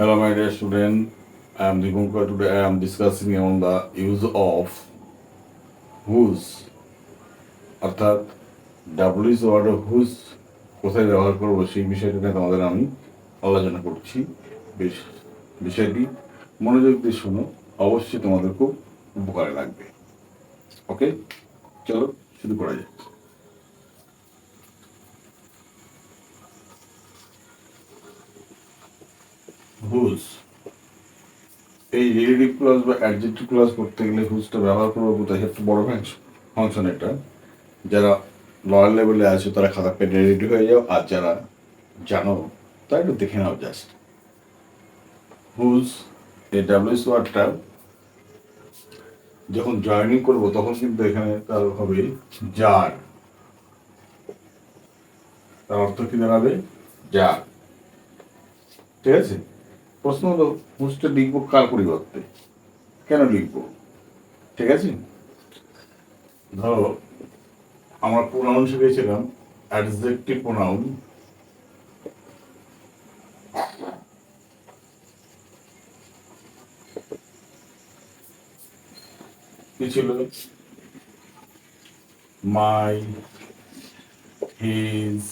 Hello, my dear student. I am Dipankar. Today I am discussing on the use of whose? অর্থাৎ ডাব্লিউস word whose কোথায় ব্যবহার করব সেই বিষয়টা তোমাদের আমি আলোচনা করছি। বেশ বিষয়টি মনোযোগ দিয়ে শোনো। অবশ্যই তোমাদের খুব উপকারে লাগবে। ওকে চলো শুরু করা যাক। হুজ। এই রিলেটিভ ক্লজ বা অ্যাডজেক্টিভ ক্লজ করতে গেলে হুজটা ব্যবহার করব কোথায়? একটা বড় ফাংশন এটা। যারা লয়ার লেভেলে আছে, তারা খাতা পেটে রেডি হয়ে যাও। আর যারা জানো তা একটু দেখে নাও জাস্ট হুজ, এই ডাব্লিউএস ওয়ার্ডটা যখন জয়েনিং করব, তখন কিন্তু এখানে তার হবে যার তার অর্থ কি দাঁড়াবে? যার ঠিক আছে? প্রশ্ন হলো হুজটা লিখব কার পরিবর্তে? কেন লিখব? ঠিক আছে? ধরো, আমরা প্রোনাউন শিখেছিলাম অ্যাডজেক্টিভ প্রোনাউন কি ছিল? My his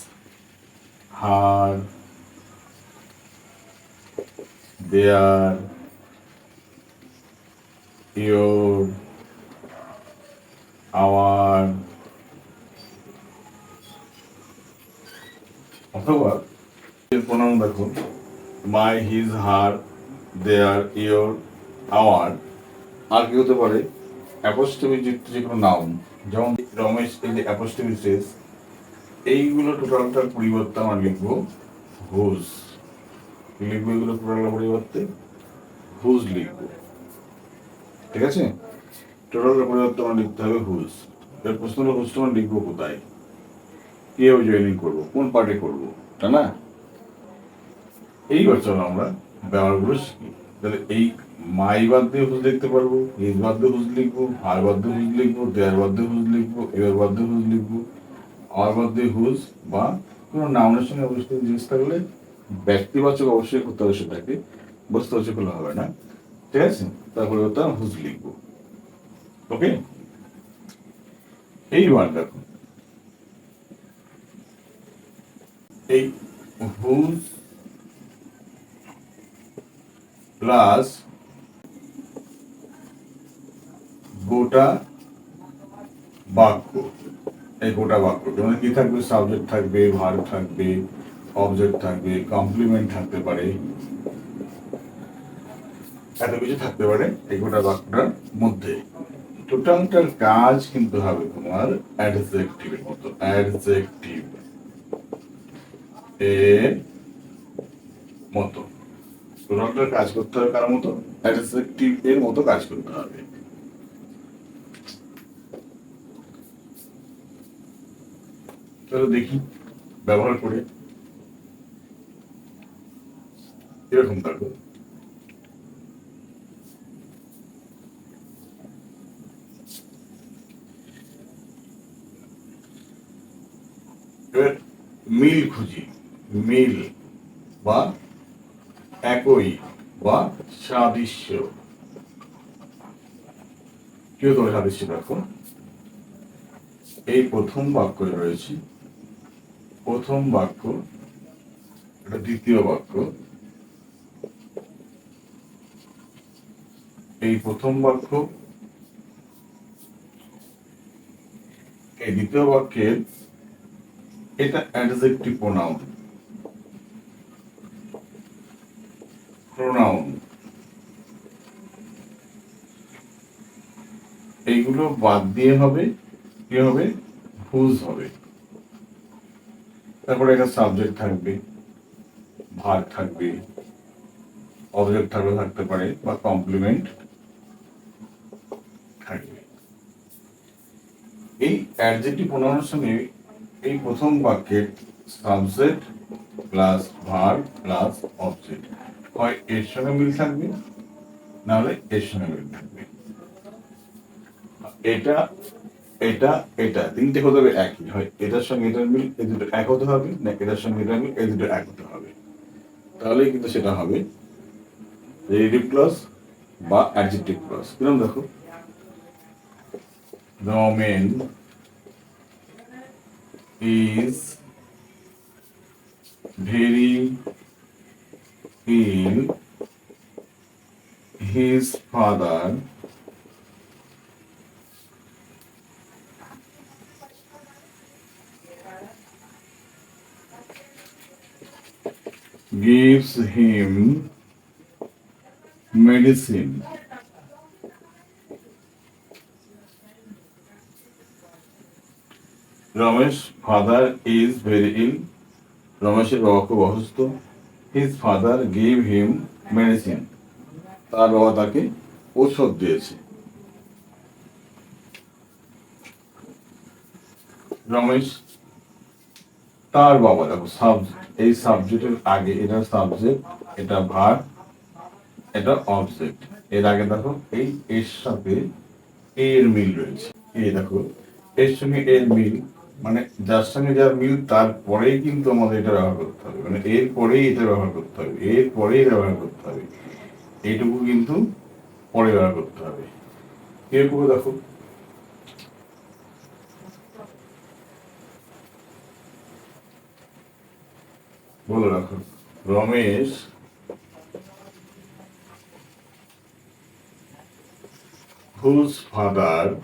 her their your our অথবা প্রণাম দেখো my his her their your our আর কি হতে পারে? অ্যাপোস্টমি যুক্ত যে কোনো নাউন যেমন রমেশ, এই যে অ্যাপোস্টমি শেষ, এইগুলো টোটালটার পরিবর্তে আমরা লিখব হুজ লিখব এগুলো টোটালটার পরিবর্তে হুজ লিখব। ঠিক আছে? টোটালটার পরিবর্তে আমরা লিখতে হবে হুজ। এর প্রশ্ন হলো হুজটা আমরা লিখব কোথায়? কীভাবে জয়েনিং করব? কোন পার্টে করব? তাই না? এইবার চলো আমরা ব্যবহারগুলো শিখি। তাহলে এই মাই বাদ দিয়ে হুজ লিখতে পারব হিজ বাদ দিয়ে হুজ লিখব হার বাদ দিয়ে হুজ লিখব দেয়ার বাদ দিয়ে হুজ লিখব এবার বাদ দিয়ে হুজ লিখব আর বাদ দিয়ে হুজ বা কোনো নাউনের সঙ্গে অবশ্যই জিনিস থাকলে ব্যক্তিবাচক অবশ্যই করতে হবে সেটাকে বস্তুবাচক হলে হবে না। ঠিক আছে? তারপরে ওটা হুজ লিখব। ওকে এইবার দেখো। এই হুজ প্লাস গোটা বাক্য। এই গোটা বাক্য কি থাকবে, সাবজেক্ট থাকবে ভার থাকবে অবজেক্ট থাকবে কমপ্লিমেন্ট থাকতে পারে, এত কিছু থাকতে পারে এই গোটা বাক্যটার মধ্যে। টোটালটার কাজ কিন্তু হবে তোমার মতো অ্যাডজেক্টিভ মতো। টোটালটার কাজ করতে হবে কার মতো? অ্যাডজেক্টিভ এর মতো কাজ করতে হবে। চলো দেখি, ব্যবহার করে এরকম থাকবে মিল খুঁজি। মিল বা একই বা সাদৃশ্য। কেউ তোমার সাদৃশ্য দেখো এই প্রথম বাক্য রয়েছে। প্রথম বাক্য, এটা দ্বিতীয় বাক্য। এই প্রথম বাক্য, এই দ্বিতীয় বাক্যের এটা অ্যাডজেক্টিভ প্রোনাউন প্রোনাউন এইগুলো বাদ দিয়ে হবে, কি হবে? হুজ হবে। তারপরে একটা সাবজেক্ট থাকবে ভার থাকবে অবজেক্ট থাকলে থাকতে পারে, বা কমপ্লিমেন্ট থাকবে এই অ্যাডজেক্টিভ প্রোনাউনের সঙ্গে এই প্রথম বাক্যের subject plus verb plus object. হয় এর সঙ্গে মিল থাকবে নাহলে এর সঙ্গে মিল থাকবে। এটা এটা এটা, তিনটে হতে হবে একই। হয় এটার সঙ্গে এটার মিল এই দুটো এক হতে হবে, না এটার সঙ্গে এটার মিল এই দুটো এক হতে হবে। তাহলেই কিন্তু সেটা হবে রিলেটিভ ক্লজ বা অ্যাডজেক্টিভ ক্লজ। কীরকম দেখো? the man is very ill his father. Gives him medicine Ramesh father is very ill রমেশের বাবা খুব অসুস্থ। His father give him medicine তার বাবা তাকে ঔষধ দিয়েছে। রমেশ, তার বাবা, দেখো সাবজেক্ট এই সাবজেক্টের আগে এটা সাবজেক্ট এটা ভার এটা অবজেক্ট এর আগে দেখো, এই এর সাথে এর মিল রয়েছে। এই দেখো, এর সঙ্গে এর মিল মানে যার সঙ্গে যার মিল তারপরেই কিন্তু আমাদের এটা ব্যবহার করতে হবে। মানে এর পরেই এটা ব্যবহার করতে হবে। এর পরেই ব্যবহার করতে হবে। এইটুকু কিন্তু পরে ব্যবহার করতে হবে। এরপরে দেখো। বলে রাখো, রমেশ whose father,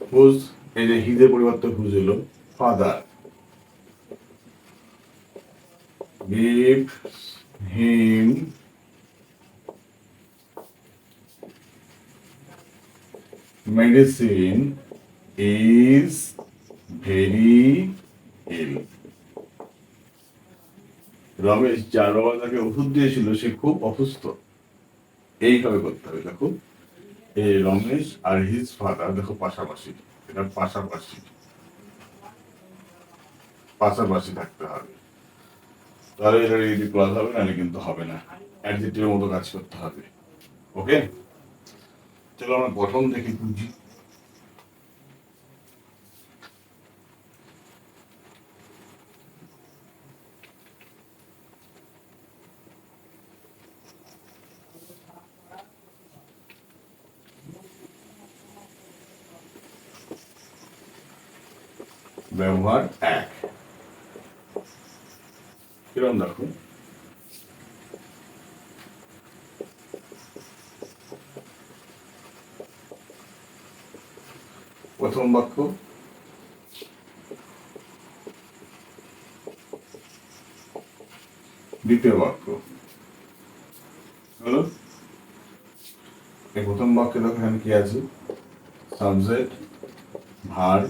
whose এই যে হিদের পরিবর্তে whose father gives him medicine is very ill. Ramesh যার বাবা তাকে ওষুধ দিয়েছিল, সে খুব অসুস্থ। এইভাবে করতে হবে, দেখো। এই রমেশ আর হিজ ফাদার দেখো, পাশাপাশি। এটা পাশাপাশি। পাশাপাশি থাকতে হবে। তাহলে এটা রেডি ক্লজ হবে নাহলে কিন্তু হবে না। অ্যাডজেক্টিভের মতো কাজ করতে হবে। ওকে চলো আমরা গঠন দেখি বুঝি। ব্যবহার এক। কিরম দেখো? প্রথম বাক্য। দ্বিতীয় বাক্য। হলো? প্রথম বাক্যে দেখো এখানে কি আছে? সাবজেক্ট, ভার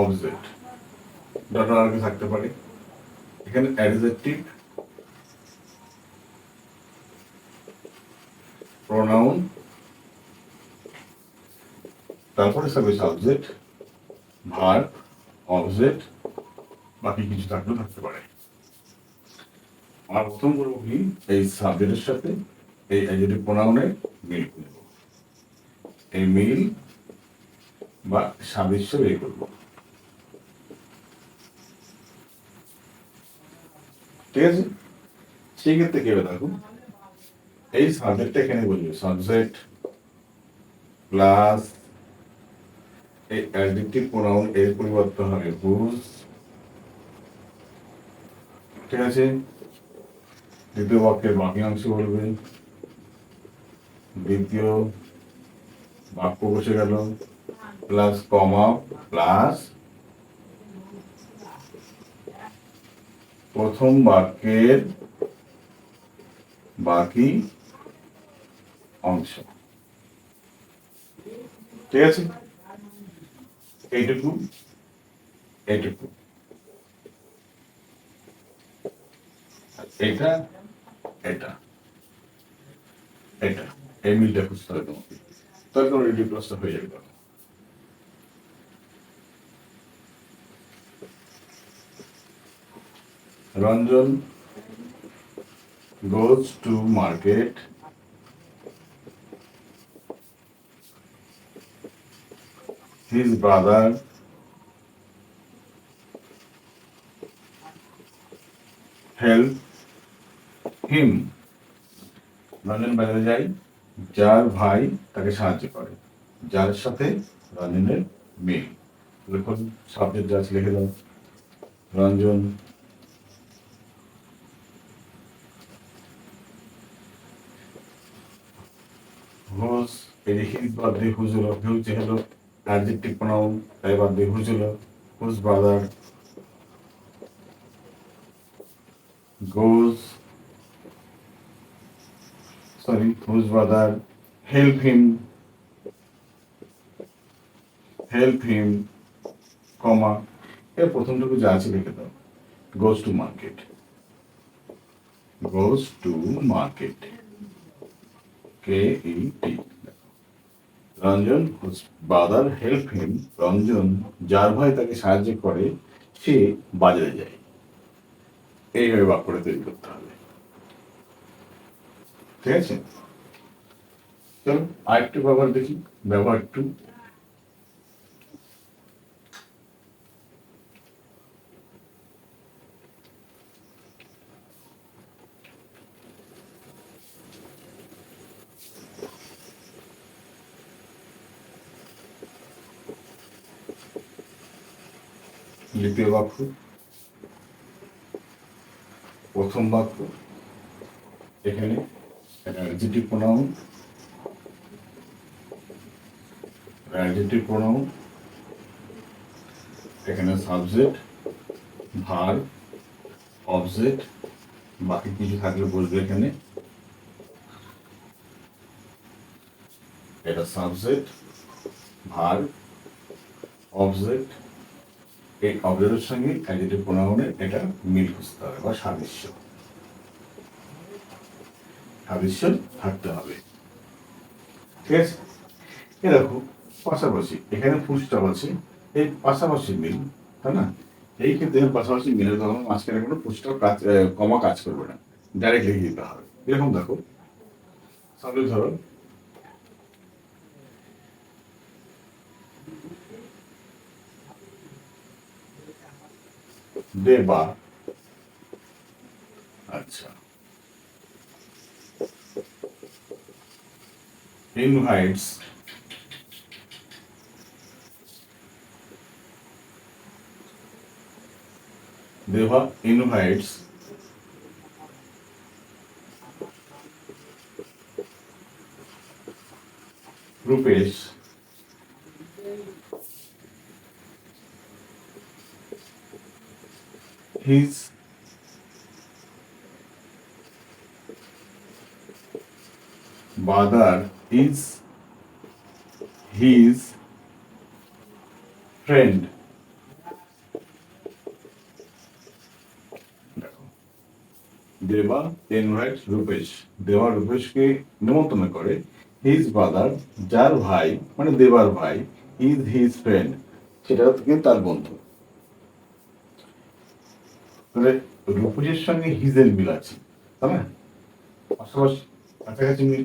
অবজেক্ট ডট আর থাকতে পারে। এখানে অ্যাডজেক্টিভ প্রোনাউন তারপরে সবে সাবজেক্ট ভার অবজেক্ট বাকি কিছু থাকলেও থাকতে পারে। আমার প্রথম করব কি? এই সাবজেক্টের সাথে এই অ্যাডজেক্টিভ প্রোনাউনের মিল করব। এই মিল বা সাদৃশ্য বের করব। ঠিক আছে সেই ক্ষেত্রে কি হবে দেখো? এই সাবজেক্টটা এখানে বলবে সাবজেক্ট প্লাস এই অ্যাডজেক্টিভ প্রোনাউন এর পরিবর্তন হবে হুজ ঠিক আছে? দ্বিতীয় বাক্যের বাকি অংশ বলবে, দ্বিতীয় বাক্য বসে গেল প্লাস কমা প্লাস প্রথম বাক্যের বাকি অংশ। ঠিক আছে? এইটুকু এইটুকু। এটা এটা। এটা। এই মিলটা খুঁজতে হবে তোমাকে। তোমার রেডি প্লাসটা হয়ে যাবে Ranjan goes to market. His brother help him Ranjan বাজারে যায় যার ভাই তাকে সাহায্য করে, যার সাথে রঞ্জনের মিল লিখুন সাবজেক্ট যা লিখে দাও। রঞ্জন হুজ এই যে হিজ বাদ দিয়ে হুজ হলো হুজ হলো তাই বাদ দিয়ে হুজ হলো goes sorry whose brother help him help him comma এর প্রথমটুকু যা আছে লিখে দাও goes to market goes to market K E T Ranjan whose help him, Ranjan যার ভাই তাকে সাহায্য করে, সে বাজারে যায়। এইভাবে বাক্যটা তৈরি করতে হবে। ঠিক আছে? চলো, আরেকটু ব্যবহার দেখি, ব্যবহার টু দ্বিতীয় বাক্য। প্রথম বাক্য, এখানে অ্যাডজেক্টিভ প্রোনাউন অ্যাডজেক্টিভ প্রোনাউন এখানে সাবজেক্ট ভার অবজেক্ট বাকি কিছু থাকলে বলবে এখানে। এটা সাবজেক্ট ভার অবজেক্ট এই অবজেক্টের সঙ্গে অ্যাডজেক্টিভ প্রোনাউনের এটা মিল খুঁজতে হবে বা সাদৃশ্য। সাদৃশ্য থাকতে হবে। ঠিক আছে? এ দেখো, পাশাপাশি এখানে ফুলস্টপ আছে। এই পাশাপাশি মিল, তাই না? এই ক্ষেত্রে পাশাপাশি মিলের তখন মাঝখানে কোনো ফুলস্টপ কাজ কমা কাজ করবে না। ডাইরেক্ট লিখে দিতে হবে। এরকম দেখো সামনে ধরো দেবা আচ্ছা invites Deva invites Rupesh His brother is his friend. Deva invite Rupesh. Deva রূপেশকে নিমন্ত্রণ করে হিজ ব্রাদার যার ভাই মানে দেবার ভাই ইজ হিজ ফ্রেন্ড সেটা কিন্তু তার বন্ধু। তাহলে রূপেশের সঙ্গে হিজের মিল আছে, তাই না? পাশাপাশি কাছাকাছি মিল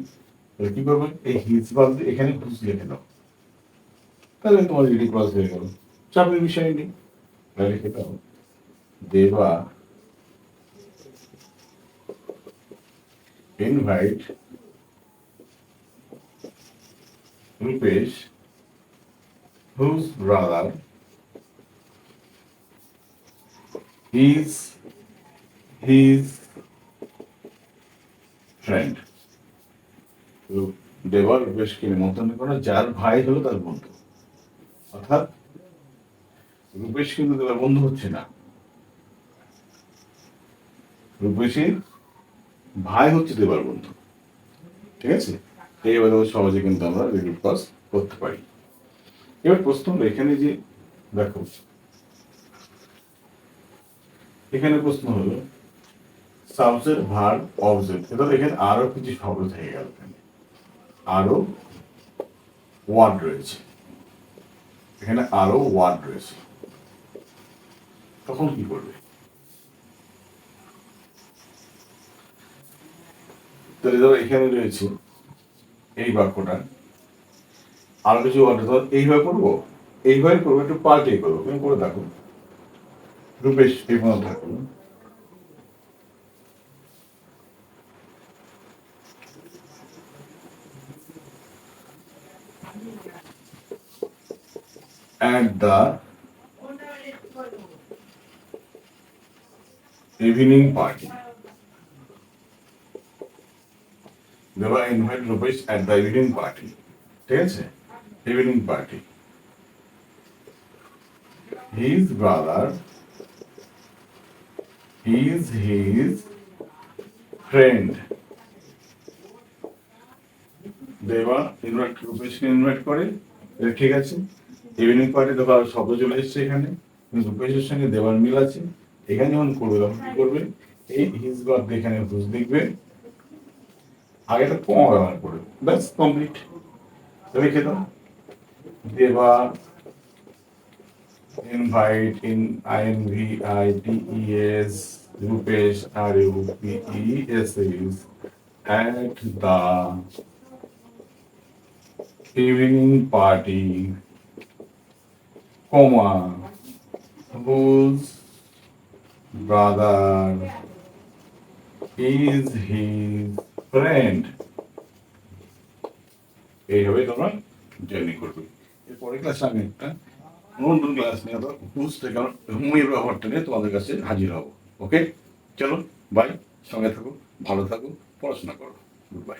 কি করবে? এই হিজ বাদ দিয়ে এখানে হুজ লিখে তাহলে তোমার রিডিং ক্লাস হয়ে গেল চাপের বিষয় নেই। তাহলে লিখে দাও। দেবা is his friend. তো দেবা রূপেশকে নিমন্ত্রণ করা, যার ভাই হলো তার বন্ধু। অর্থাৎ রূপেশ কিন্তু দেবার বন্ধু হচ্ছে না। রূপেশের ভাই হচ্ছে দেবার বন্ধু। ঠিক আছে? এইভাবে সহজে কিন্তু আমরা রিডিং পাস করতে পারি। এবার প্রশ্ন এখানে যে, দেখো এখানে প্রশ্ন হলো, সাবজেক্ট ভার, অবজেক্ট। এবার এখানে আরও কিছু শব্দ থেকে গেল আরও ওয়ার্ড রয়েছে। এখানে আরও ওয়ার্ড রয়েছে। তখন কি করবে? তাহলে ধরো এখানে রয়েছে এই বাক্যটা। আরও কিছু অর্ডার ধর এইভাবে করব এইভাবে করব, একটু পাল্টে করব। তুমি করে দেখো। রূপে শ্রীমন ঠাকুর at the evening party. They were invited Rupesh at the evening party. ঠিক আছে evening party. His brother is his friend Deva invite রূপেশকে invite করে। ঠিক আছে। ইভিনিং পার্টি আর শব্দ চলে এসছে এখানে। রূপেশের সঙ্গে দেবার মিল আছে। এখানে যখন করবে। তখন কি করবে? এই হিজ গড এখানে হুজ দেখবে। আগে একটা কমা ব্যবহার করবে। ব্যাস কমপ্লিট রেখে দাও। Deva invite in I N V I T E S Rupesh R U P E S is at the evening party, comma, whose brother is his friend. এইভাবে তোমরা জার্নি করবে এরপরে ক্লাসে আমি একটা নতুন ক্লাস নিয়ে হুজ থেকে হুমের ব্যবহারটা নিয়ে তোমাদের কাছে হাজির হব। ওকে চলো বাই সঙ্গে থাকো, ভালো থাকো, পড়াশোনা করো। Good bye